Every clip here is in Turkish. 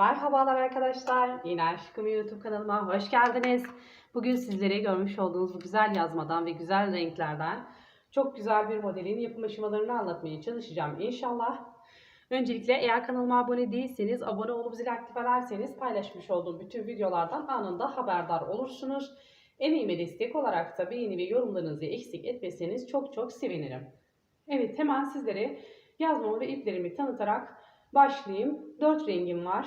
Merhabalar arkadaşlar. Yine Aşkım YouTube kanalıma hoş geldiniz. Bugün sizlere görmüş olduğunuz bu güzel yazmadan ve güzel renklerden çok güzel bir modelin yapım aşamalarını anlatmaya çalışacağım inşallah. Öncelikle eğer kanalıma abone değilseniz abone olup zil aktif ederseniz paylaşmış olduğum bütün videolardan anında haberdar olursunuz. Emeğime destek olarak da beğeni ve yorumlarınızı eksik etmeseniz çok çok sevinirim. Evet hemen sizlere yazmamı ve iplerimi tanıtarak başlayayım. Dört rengim var.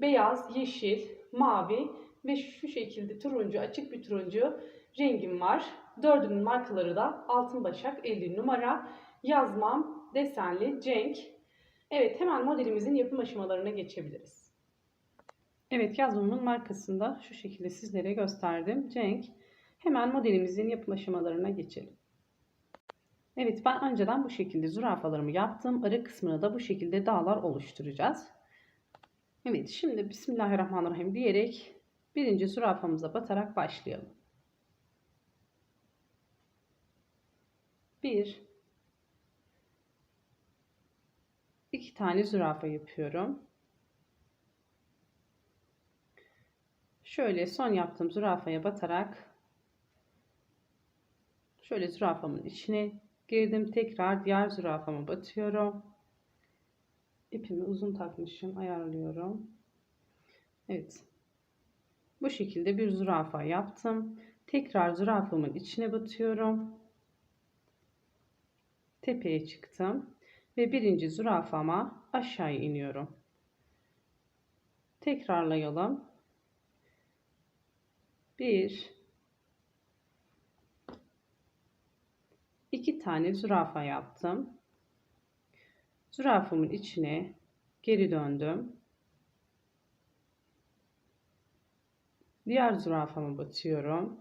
Beyaz, yeşil, mavi ve şu şekilde turuncu, açık bir turuncu rengim var. Dördünün markaları da Altın Başak 50 numara. Yazmam, desenli, Cenk. Evet hemen modelimizin yapım aşamalarına geçebiliriz. Evet yazmamın markasında şu şekilde sizlere gösterdim. Cenk. Hemen modelimizin yapım aşamalarına geçelim. Evet ben önceden bu şekilde zürafalarımı yaptım. Arı kısmına da bu şekilde dağlar oluşturacağız. Evet şimdi Bismillahirrahmanirrahim diyerek birinci zürafamıza batarak başlayalım. Bir, iki tane zürafa yapıyorum. Şöyle son yaptığım zürafaya batarak şöyle zürafamın içine girdim. Tekrar diğer zürafama batıyorum. İpimi uzun takmışım. Ayarlıyorum. Evet. Bu şekilde bir zürafa yaptım. Tekrar zürafamın içine batıyorum. Tepeye çıktım. Ve birinci zürafama aşağı iniyorum. Tekrarlayalım. Bir, iki tane zürafa yaptım. Zürafamın içine geri döndüm. Diğer zürafama batıyorum.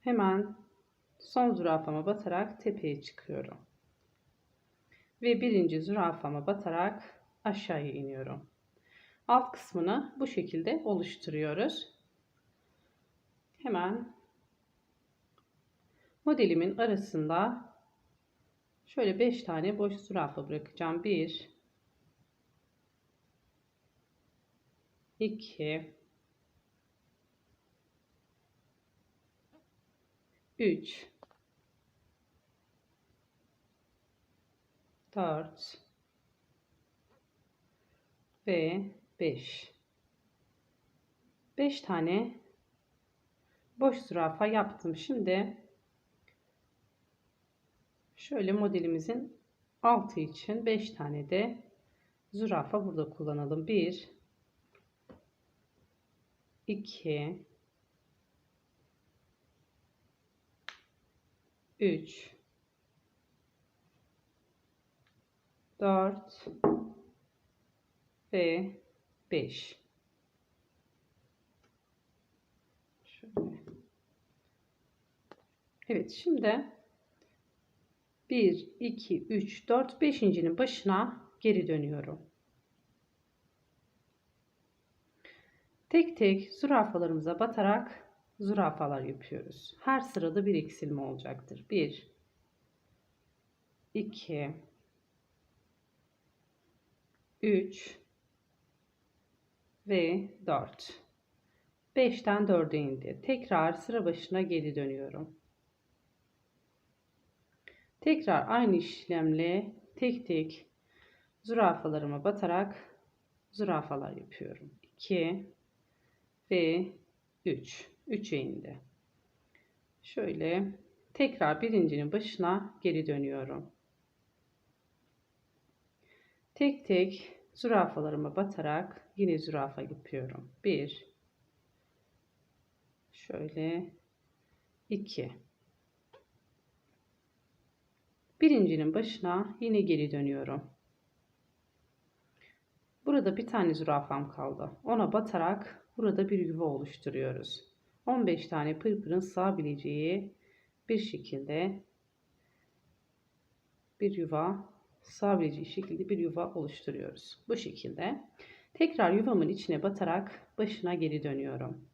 Hemen son zürafama batarak tepeye çıkıyorum. Ve birinci zürafama batarak aşağıya iniyorum. Alt kısmını bu şekilde oluşturuyoruz. Hemen modelimin arasında şöyle 5 tane boş zürafa bırakacağım. 1 2 3 4 ve 5 5 tane boş zürafa yaptım. Şimdi şöyle modelimizin altı için 5 tane de zürafa burada kullanalım. 1 2 3 4 ve 5 şöyle Evet şimdi 1 2 3 4 5.'nin başına geri dönüyorum. Tek tek zürafalarımıza batarak zürafalar yapıyoruz. Her sırada bir eksilme olacaktır. 1 2 3 ve 4 5'ten 4'e indi. Tekrar sıra başına geri dönüyorum. Tekrar aynı işlemle tek tek zürafalarıma batarak zürafalar yapıyorum. 2 ve 3. 3'e indi. Şöyle tekrar birincinin başına geri dönüyorum. Tek tek zürafalarıma batarak yine zürafa yapıyorum. 1 şöyle 2 Birincinin başına yine geri dönüyorum. Burada bir tane zürafam kaldı. Ona batarak burada bir yuva oluşturuyoruz. 15 tane pırpırın sığabileceği bir şekilde bir yuva sığabileceği şekilde bir yuva oluşturuyoruz. Bu şekilde. Tekrar yuvamın içine batarak başına geri dönüyorum.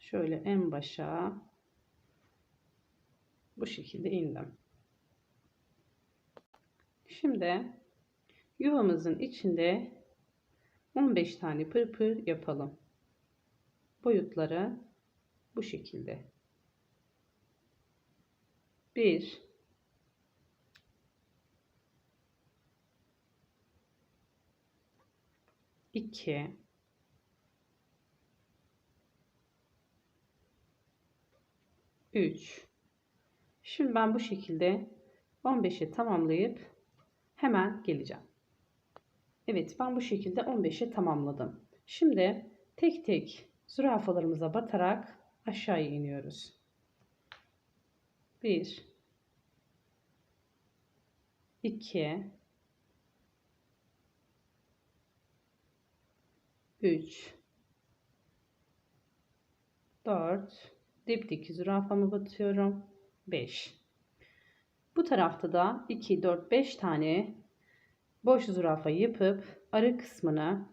Şöyle en başa bu şekilde indim. Şimdi Yuvamızın içinde 15 tane pırpır yapalım. Boyutları bu şekilde. 1 2 3 Şimdi ben bu şekilde 15'e tamamlayıp hemen geleceğim. Evet ben bu şekilde 15'e tamamladım. Şimdi tek tek zürafalarımıza batarak aşağıya iniyoruz. 1 2 3 4 dipteki zürafamı batıyorum 5 bu tarafta da 2 4 5 tane boş zürafa yapıp arı kısmını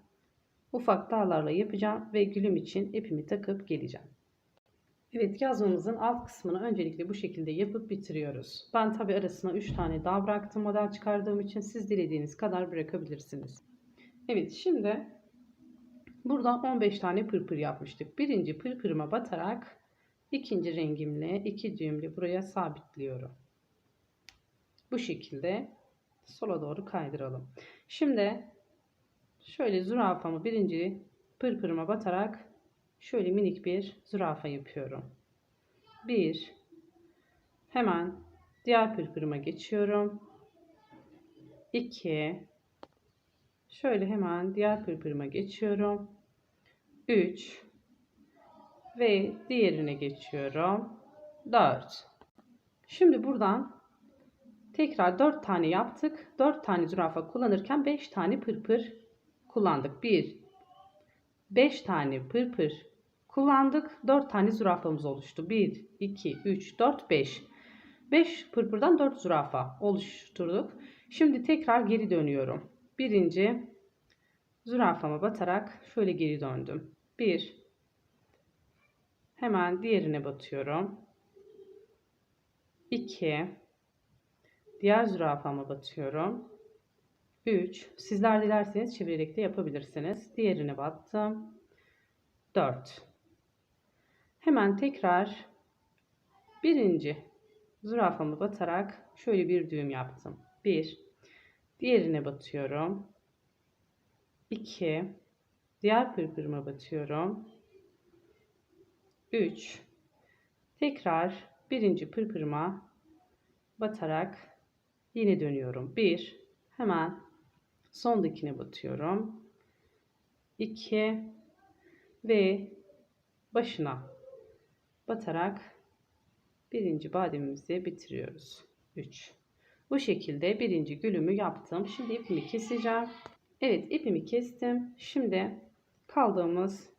ufak dağlarla yapacağım ve gülüm için ipimi takıp geleceğim. Evet yazmamızın alt kısmını öncelikle bu şekilde yapıp bitiriyoruz. Ben tabi arasına 3 tane daha bıraktım model çıkardığım için siz dilediğiniz kadar bırakabilirsiniz. Evet şimdi burada 15 tane pırpır yapmıştık. Birinci pırpırıma batarak ikinci rengimle iki düğümle buraya sabitliyorum. Bu şekilde sola doğru kaydıralım. Şimdi şöyle zürafamı birinci pırpırıma batarak şöyle minik bir zürafa yapıyorum. Bir hemen diğer pırpırıma geçiyorum. 2 şöyle hemen diğer pırpırıma geçiyorum. 3 ve diğerine geçiyorum. 4 Şimdi buradan tekrar 4 tane yaptık. 4 tane zürafa kullanırken 5 tane pırpır kullandık. 1 5 tane pırpır kullandık. 4 tane zürafamız oluştu. 1 2 3 4 5 5 pırpırdan 4 zürafa oluşturduk. Şimdi tekrar geri dönüyorum. Birinci zürafama batarak şöyle geri döndüm. 1 Hemen diğerine batıyorum. 2 Diğer zürafama batıyorum. 3 Sizler dilerseniz çevirerek de yapabilirsiniz. Diğerine battım. 4 Hemen tekrar birinci zürafamı batarak şöyle bir düğüm yaptım. 1 Diğerine batıyorum. 2 Diğer pırpırıma batıyorum. 3 tekrar birinci pırpırıma batarak yine dönüyorum. 1 hemen sondakine batıyorum. 2 ve başına batarak birinci bademimizi bitiriyoruz. 3 bu şekilde birinci gülümü yaptım. Şimdi ipimi keseceğim. Evet ipimi kestim. Şimdi kaldığımız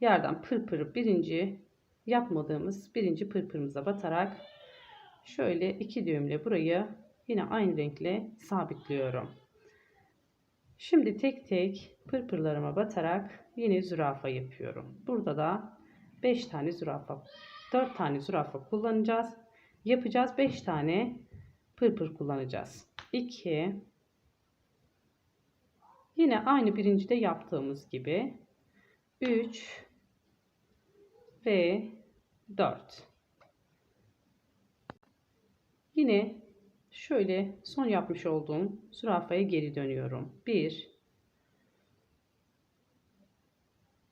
yerden pırpırı birinci yapmadığımız birinci pırpırımıza batarak şöyle iki düğümle burayı yine aynı renkle sabitliyorum. Şimdi tek tek pırpırlarıma batarak yine zürafa yapıyorum. Burada da 5 tane zürafa 4 tane zürafa kullanacağız. Yapacağız 5 tane pırpır kullanacağız. 2 Yine aynı birincide yaptığımız gibi 3 ve 4. Yine şöyle son yapmış olduğum zürafaya geri dönüyorum. 1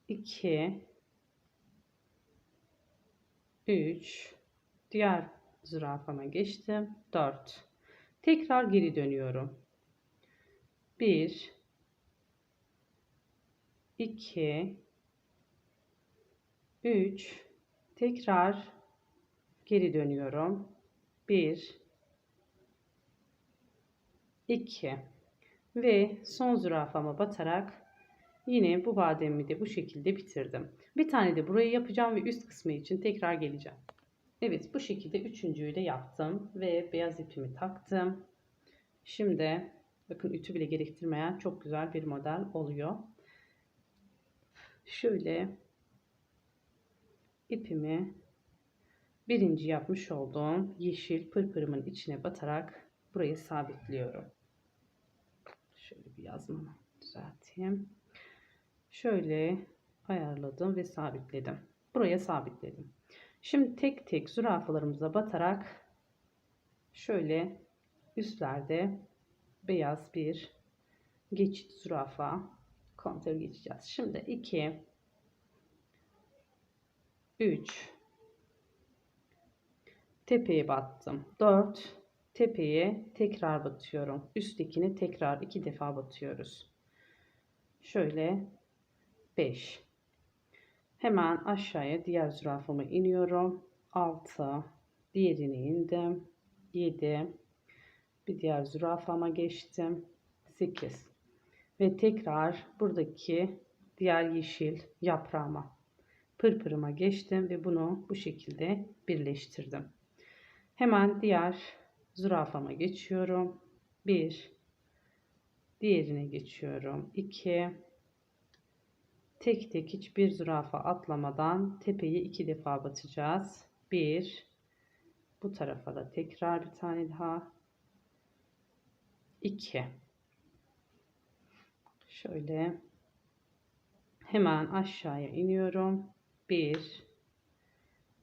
2 3 diğer zürafama geçtim. 4 tekrar geri dönüyorum. 1 2 3 tekrar geri dönüyorum 1 2 ve son zürafama batarak yine bu bademimi de bu şekilde bitirdim. Bir tane de burayı yapacağım ve üst kısmı için tekrar geleceğim. Evet bu şekilde üçüncüyü de yaptım ve beyaz ipimi taktım. Şimdi bakın ütü bile gerektirmeyen çok güzel bir model oluyor. Şöyle ipimi birinci yapmış olduğum yeşil pırpırımın içine batarak burayı sabitliyorum. Şöyle bir yazmamı düzelteyim. Şöyle ayarladım ve sabitledim. Buraya sabitledim. Şimdi tek tek zürafalarımıza batarak şöyle üstlerde beyaz bir geçit zürafa kontrol geçeceğiz. Şimdi 2 3 tepeye battım. 4 tepeye tekrar batıyorum. Üsttekini tekrar iki defa batıyoruz. Şöyle 5 hemen aşağıya diğer zürafamı iniyorum. 6 diğerini indim. 7 bir diğer zürafama geçtim. 8 ve tekrar buradaki diğer yeşil yaprağıma pırpırıma geçtim ve bunu bu şekilde birleştirdim. Hemen diğer zürafama geçiyorum. 1 diğerine geçiyorum. 2 tek tek hiçbir zürafa atlamadan tepeyi iki defa batacağız. 1 bu tarafa da tekrar bir tane daha. 2 şöyle hemen aşağıya iniyorum. 1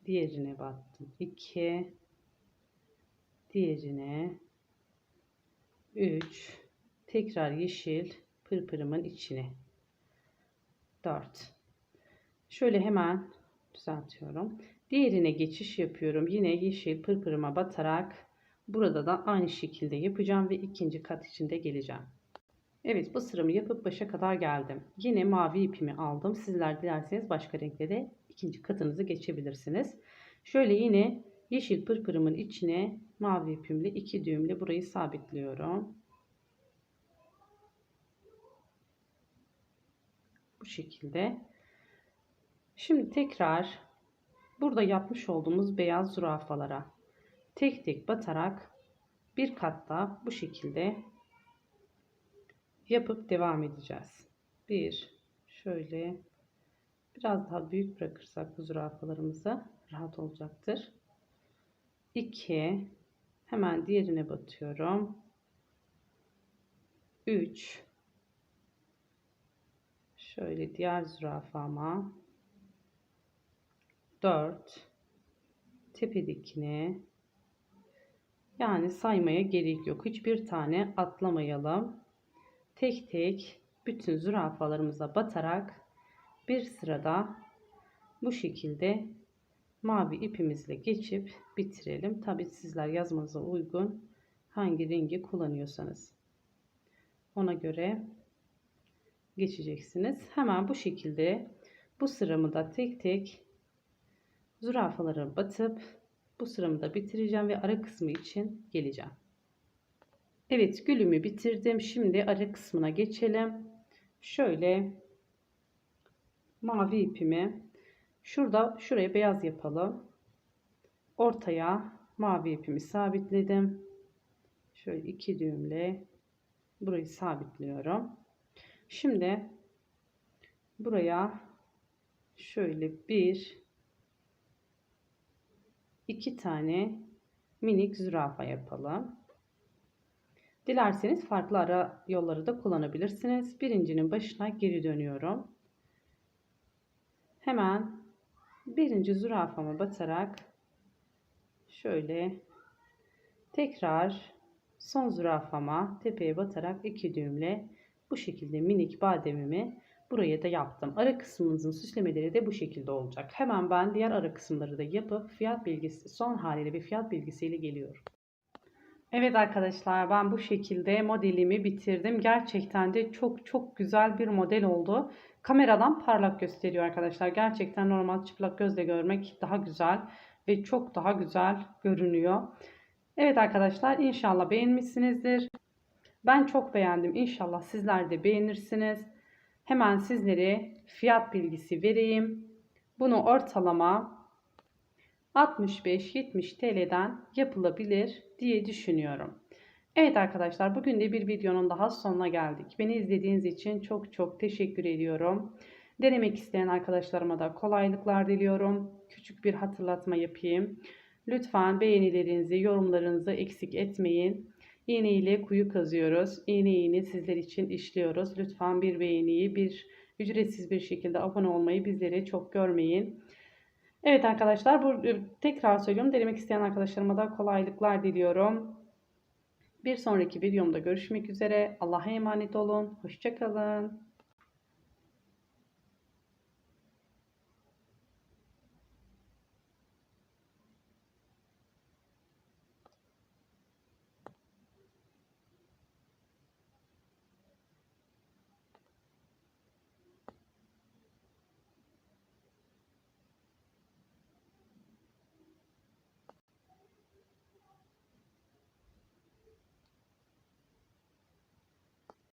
diğerine battım. 2 diğerine 3 tekrar yeşil pırpırımın içine 4 şöyle hemen düzeltiyorum diğerine geçiş yapıyorum yine yeşil pırpırıma batarak burada da aynı şekilde yapacağım ve ikinci kat içinde geleceğim Evet bu sıramı yapıp başa kadar geldim. Yine mavi ipimi aldım. Sizler dilerseniz başka renkle de ikinci katınızı geçebilirsiniz. Şöyle yine yeşil pırpırımın içine mavi ipimle iki düğümle burayı sabitliyorum. Bu şekilde. Şimdi tekrar burada yapmış olduğumuz beyaz zürafalara tek tek batarak bir katta bu şekilde yapıp devam edeceğiz. Bir şöyle biraz daha büyük bırakırsak bu zürafalarımızı rahat olacaktır. 2 hemen diğerine batıyorum. 3 şöyle diğer zürafama. 4 tepedekine yani saymaya gerek yok. Hiçbir tane atlamayalım. Tek tek bütün zürafalarımıza batarak bir sırada bu şekilde mavi ipimizle geçip bitirelim. Tabi sizler yazmanıza uygun hangi rengi kullanıyorsanız ona göre geçeceksiniz. Hemen bu şekilde bu sıramı da tek tek zürafalara batıp bu sıramı da bitireceğim ve ara kısmı için geleceğim. Evet gülümü bitirdim. Şimdi ara kısmına geçelim. Şöyle mavi ipimi şurada şuraya beyaz yapalım. Ortaya mavi ipimi sabitledim. Şöyle iki düğümle burayı sabitliyorum. Şimdi buraya şöyle bir iki tane minik zürafa yapalım. Dilerseniz farklı ara yolları da kullanabilirsiniz. Birincinin başına geri dönüyorum. Hemen birinci zürafama batarak şöyle tekrar son zürafama tepeye batarak iki düğümle bu şekilde minik bademimi buraya da yaptım. Ara kısmımızın süslemeleri de bu şekilde olacak. Hemen ben diğer ara kısımları da yapıp fiyat bilgisi son haliyle bir fiyat bilgisiyle geliyorum. Evet arkadaşlar ben bu şekilde modelimi bitirdim. Gerçekten de çok çok güzel bir model oldu. Kameradan parlak gösteriyor arkadaşlar. Gerçekten normal çıplak gözle görmek daha güzel ve çok daha güzel görünüyor. Evet arkadaşlar inşallah beğenmişsinizdir. Ben çok beğendim. İnşallah sizler de beğenirsiniz. Hemen sizlere fiyat bilgisi vereyim. Bunu ortalama 65-70 TL'den yapılabilir diye düşünüyorum. Evet arkadaşlar bugün de bir videonun daha sonuna geldik. Beni izlediğiniz için çok çok teşekkür ediyorum. Denemek isteyen arkadaşlarıma da kolaylıklar diliyorum. Küçük bir hatırlatma yapayım. Lütfen beğenilerinizi, yorumlarınızı eksik etmeyin. iğne ile kuyu kazıyoruz. İğne iğne sizler için işliyoruz. Lütfen bir beğeniyi, bir ücretsiz bir şekilde abone olmayı bizleri çok görmeyin. Evet arkadaşlar bu tekrar söylüyorum. Denemek isteyen arkadaşlarıma da kolaylıklar diliyorum. Bir sonraki videomda görüşmek üzere. Allah'a emanet olun. Hoşçakalın.